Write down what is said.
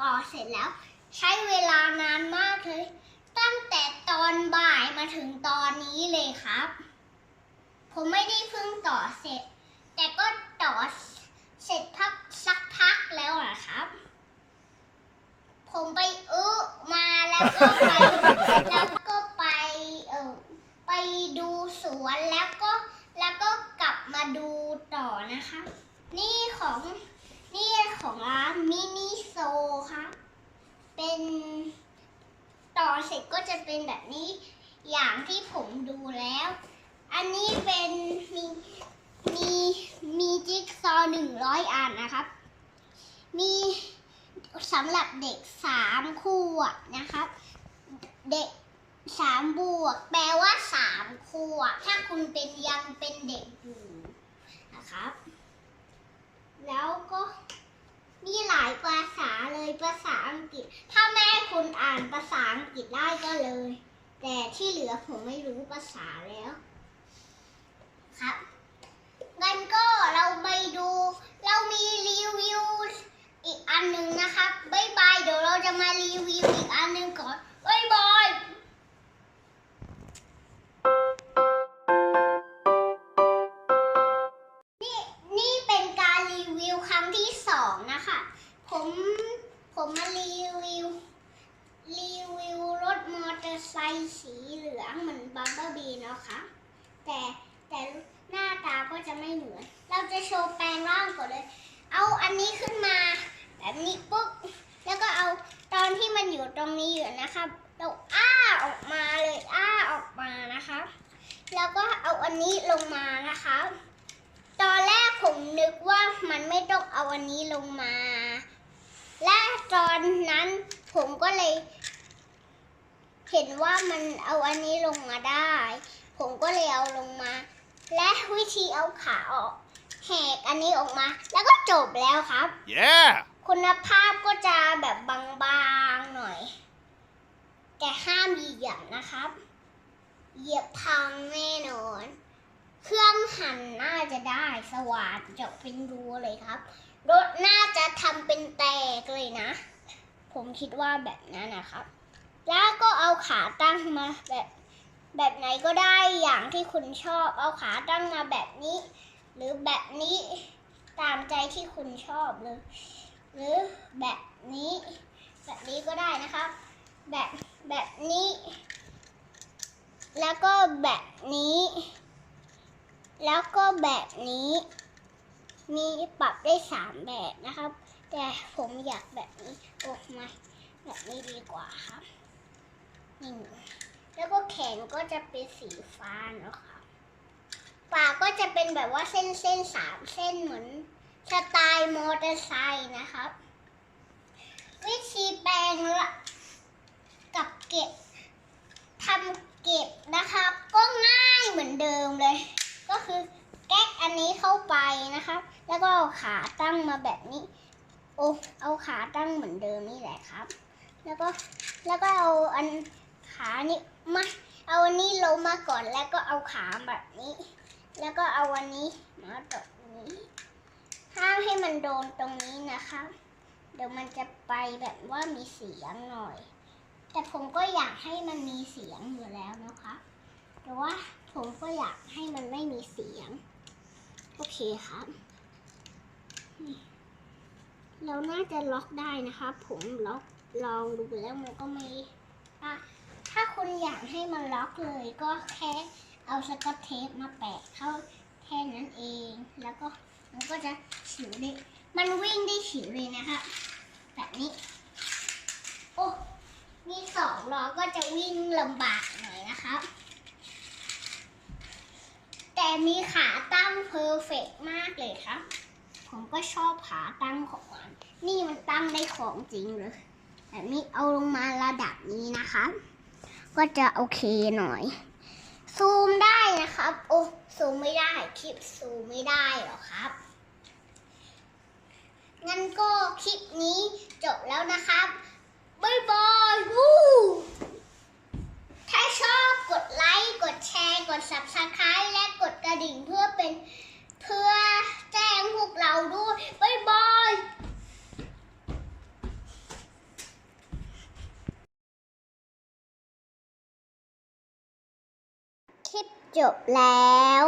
ต่อเสร็จแล้ว ใช้เวลานานมากเลย ตั้งแต่ตอนบ่ายมาถึงตอนนี้เลยครับ ผมไม่ได้เพิ่งต่อเสร็จ แต่ก็ต่อเสร็จพักสักพักแล้วนะครับ ผมไปอึมาแล้วก็ไปแล้วก็ไปเออไปดูสวนแล้วก็แล้วก็กลับมาดูต่อนะคะ นี่ของนี่ของร้านมินิโซค่ะ เป็นต่อ เสร็จก็จะเป็นแบบนี้อย่างที่ผมดูแล้ว อันนี้เป็นมีมีมีจิ๊กซอว์หนึ่งร้อยอันนะครับ มีสำหรับเด็กสามขวบนะครับ เด็กสามบวก แปลว่าสามขวบถ้าคุณเป็นยังเป็นเด็กอยู่นะครับ แล้วก็มีหลายภาษาเลย ภาษาอังกฤษ ถ้าแม่คุณอ่านภาษาอังกฤษได้ก็เลย แต่ที่เหลือผมไม่รู้ภาษาแล้ว ครับงั้นก็เราไปดู เรามีรีวิวอีกอันหนึ่งนะครับบ๊ายบายเดี๋ยวเราจะมารีวิวอีกอันหนึ่งก่อนบ๊ายบายนี่นี่เป็นการรีวิวครั้งที่สองนะคะผม ผมมารีวิว รีวิวรถมอเตอร์ไซค์สีเหลืองเหมือนบัมเบอร์บีนะคะแต่แต่หน้าตาก็จะไม่เหมือน เราจะโชว์แปลงร่างก่อนเลย เอาอันนี้ขึ้นมาแบบนี้ปุ๊บแล้วก็เอาตอนที่มันอยู่ตรงนี้อยู่นะครับเราอ้าออกมาเลยอ้าออกมานะคะ แล้วก็เอาอันนี้ลงมานะคะ ตอนแรกผมนึกว่ามันไม่ต้องเอาอันนี้ลงมา ตอนนั้นผมก็เลย เห็นว่ามันเอาอันนี้ลงมาได้ ผมก็เลยเอาลงมา และวิธีเอาขาออก แหกอันนี้ออกมา แล้วก็จบแล้วครับ Yeah! คุณภาพก็จะแบบบางๆหน่อย แต่ห้ามเหยียบนะครับ เหยียบพังแน่นอน เครื่องหั่นน่าจะได้สว่านเจาะเป็นรูเลยครับรถน่าจะทำเป็นแตกเลยนะ ผมคิดว่าแบบนั้นนะครับ แล้วก็เอาขาตั้งมาแบบแบบไหนก็ได้อย่างที่คุณชอบ เอาขาตั้งมาแบบนี้ หรือแบบนี้ตามใจที่คุณชอบเลยหรือแบบนี้ แบบนี้ก็ได้นะครับ แบบแบบนี้ แล้วก็แบบนี้ แล้วก็แบบนี้ มีปรับได้สามแบบนะครับ แต่ผมอยากแบบนี้โอ้ไม่แบบนี้ดีกว่าครับนี่แล้วก็แขนก็จะเป็นสีฟ้าเนะครับปากก็จะเป็นแบบว่าเส้นเส้นสามเส้นเหมือนสไตล์มอเตอร์ไซค์นะครับ วิธีแปลงละกับเก็บทำเก็บนะครับ ก็ง่ายเหมือนเดิมเลย ก็คือแก๊กอันนี้เข้าไปนะครับ แล้วก็ขาตั้งมาแบบนี้ โอ้เอาขาตั้งเหมือนเดิมนี่แหละครับ แล้วก็แล้วก็เอาอันขานี่มาเอาอันนี้ลงมาก่อนแล้วก็เอาขาแบบนี้ แล้วก็เอาอันนี้มาตรงนี้ ห้ามให้มันโดนตรงนี้นะคะเดี๋ยวมันจะไปแบบว่ามีเสียงหน่อย แต่ผมก็อยากให้มันมีเสียงอยู่แล้วนะคะแต่ว่าผมก็อยากให้มันไม่มีเสียง โอเคครับนี่ เราน่าจะล็อกได้นะคะ ผมล็อกลองดูแล้วมันก็ไม่ถ้าคุณอยากให้มันล็อกเลยก็แค่เอาสกอตเทปมาแปะเข้าแค่นั้นเอง แล้วก็มันก็จะฉิวได้มันวิ่งได้ฉิวเลยนะคะ แบบนี้ โอ้มีสองล้อก็จะวิ่งลำบากหน่อยนะคะแต่มีขาตั้งเพอร์เฟกมากเลยครับ ผมก็ชอบขาตั้งของนี่มันตั้งได้ของจริงเลยแบบนี้เอาลงมาระดับนี้นะคะ ก็จะโอเคหน่อย ซูมได้นะครับ โอ้ซูมไม่ได้คลิปซูมไม่ได้หรอครับ งั้นก็คลิปนี้จบแล้วนะครับบ๊ายบายวู้ถ้าชอบกดไลค์ กดแชร์ กด subscribe และกดกระดิ่งเพื่อเป็นเพื่อแจ้งพวกเราด้วย บ๊ายบาย ค ลิปจบแล้ว